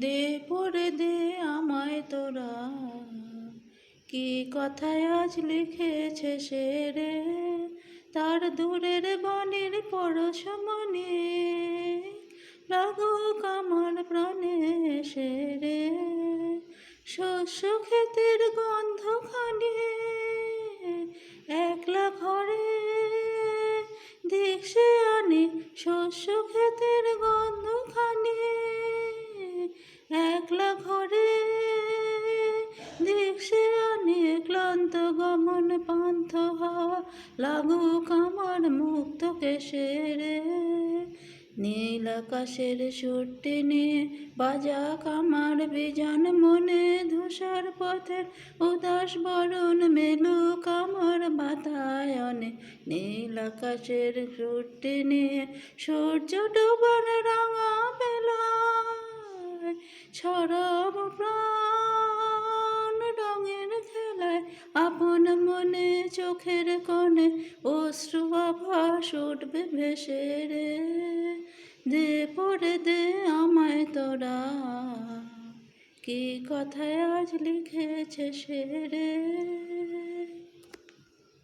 দে পড়ে দে আমায় তোরা। কি কথায় আজ লিখেছে সে রে? তার দূরের বাণীর পরশমণি লাগুক আমার প্রাণে সে রে। শস্য ক্ষেতের গন্ধখানি একলা ঘরে। দেখছে আনি শস্য ক্ষেতের গন্ধখানি ক্লান্ত গমন পান্থ হাওয়া লাগুক মুক্ত কেশেরে নীল আকাশের সুরটি নিয়ে বাজাক আমার বিজান মনে, ধূসর পথের উদাস বরণ মেলুক আমার বাতায়নে নীল আকাশের সুরটি নিয়ে সূর্য ডোবার রাঙা বেলায় ছড়াব প্রাণ চোখের কোণে অশ্রু আভাস উঠবে ভেসে রে। দে পড়ে দে আমায় তোরা। কি কথায় আজ লিখেছে সে রে?